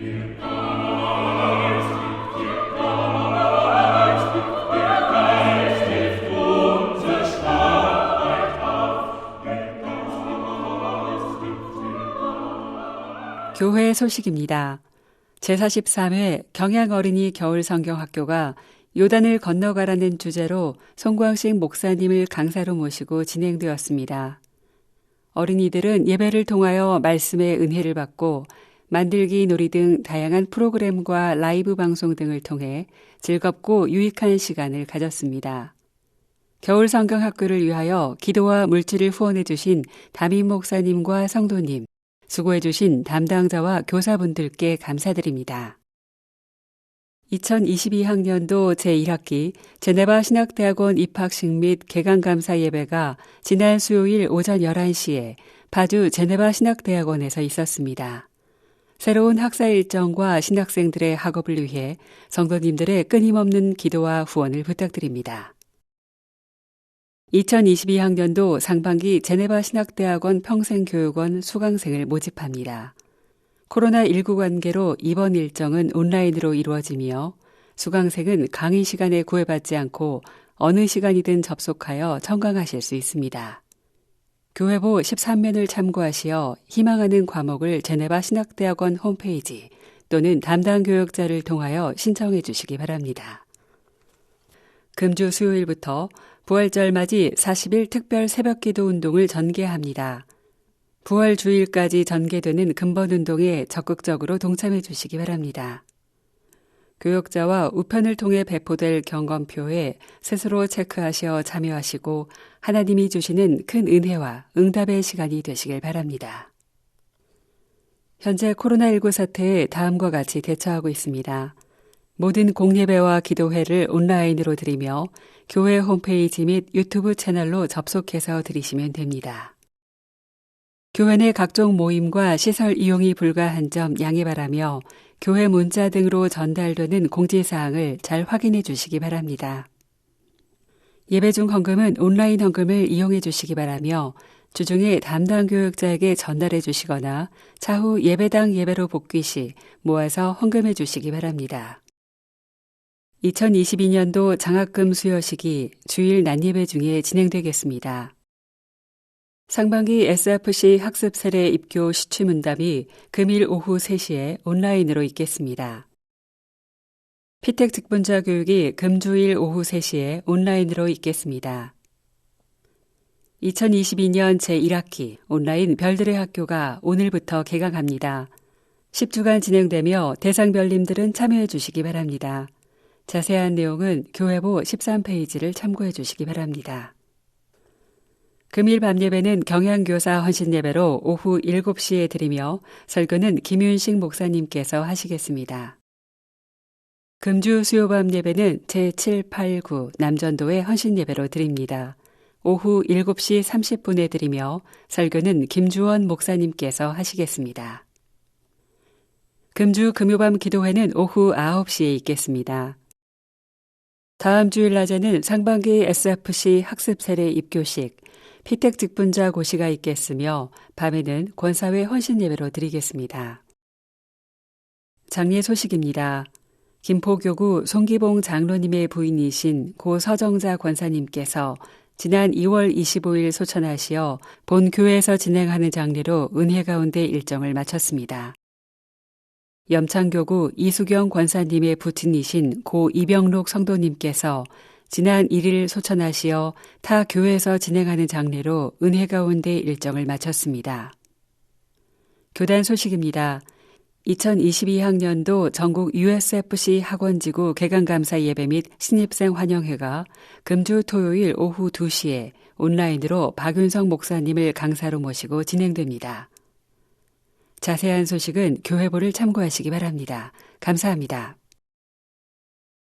교회 소식입니다. 제43회 경양어린이 겨울성경학교가 요단을 건너가라는 주제로 송광식 목사님을 강사로 모시고 진행되었습니다. 어린이들은 예배를 통하여 말씀의 은혜를 받고 만들기 놀이 등 다양한 프로그램과 라이브 방송 등을 통해 즐겁고 유익한 시간을 가졌습니다. 겨울 성경 학교를 위하여 기도와 물질을 후원해 주신 담임 목사님과 성도님, 수고해 주신 담당자와 교사분들께 감사드립니다. 2022학년도 제1학기 제네바 신학대학원 입학식 및 개강감사 예배가 지난 수요일 오전 11시에 파주 제네바 신학대학원에서 있었습니다. 새로운 학사 일정과 신학생들의 학업을 위해 성도님들의 끊임없는 기도와 후원을 부탁드립니다. 2022학년도 상반기 제네바 신학대학원 평생교육원 수강생을 모집합니다. 코로나19 관계로 이번 일정은 온라인으로 이루어지며 수강생은 강의 시간에 구애받지 않고 어느 시간이든 접속하여 청강하실 수 있습니다. 교회보 13면을 참고하시어 희망하는 과목을 제네바 신학대학원 홈페이지 또는 담당 교육자를 통하여 신청해 주시기 바랍니다. 금주 수요일부터 부활절 맞이 40일 특별 새벽 기도 운동을 전개합니다. 부활 주일까지 전개되는 근본 운동에 적극적으로 동참해 주시기 바랍니다. 교역자와 우편을 통해 배포될 경검표에 스스로 체크하시어 참여하시고 하나님이 주시는 큰 은혜와 응답의 시간이 되시길 바랍니다. 현재 코로나19 사태에 다음과 같이 대처하고 있습니다. 모든 공예배와 기도회를 온라인으로 드리며 교회 홈페이지 및 유튜브 채널로 접속해서 드리시면 됩니다. 교회 내 각종 모임과 시설 이용이 불가한 점 양해 바라며 교회 문자 등으로 전달되는 공지사항을 잘 확인해 주시기 바랍니다. 예배 중 헌금은 온라인 헌금을 이용해 주시기 바라며 주중에 담당 교육자에게 전달해 주시거나 차후 예배당 예배로 복귀 시 모아서 헌금해 주시기 바랍니다. 2022년도 장학금 수여 식이 주일 난예배 중에 진행되겠습니다. 상반기 SFC 학습 세례 입교 시취 문답이 금일 오후 3시에 온라인으로 있겠습니다. 피택 직분자 교육이 금주일 오후 3시에 온라인으로 있겠습니다. 2022년 제1학기 온라인 별들의 학교가 오늘부터 개강합니다. 10주간 진행되며 대상 별님들은 참여해 주시기 바랍니다. 자세한 내용은 교회보 13페이지를 참고해 주시기 바랍니다. 금일 밤 예배는 경양교사 헌신 예배로 오후 7시에 드리며 설교는 김윤식 목사님께서 하시겠습니다. 금주 수요밤 예배는 제7, 8, 9 남전도의 헌신 예배로 드립니다. 오후 7시 30분에 드리며 설교는 김주원 목사님께서 하시겠습니다. 금주 금요밤 기도회는 오후 9시에 있겠습니다. 다음 주일 낮에는 상반기 SFC 학습 세례 입교식, 피택 직분자 고시가 있겠으며 밤에는 권사회 헌신 예배로 드리겠습니다. 장례 소식입니다. 김포교구 송기봉 장로님의 부인이신 고 서정자 권사님께서 지난 2월 25일 소천하시어 본 교회에서 진행하는 장례로 은혜 가운데 일정을 마쳤습니다. 염창교구 이수경 권사님의 부친이신 고 이병록 성도님께서 지난 1일 소천하시어 타 교회에서 진행하는 장례로 은혜 가운데 일정을 마쳤습니다. 교단 소식입니다. 2022학년도 전국 USFC 학원지구 개강감사 예배 및 신입생 환영회가 금주 토요일 오후 2시에 온라인으로 박윤성 목사님을 강사로 모시고 진행됩니다. 자세한 소식은 교회보를 참고하시기 바랍니다. 감사합니다.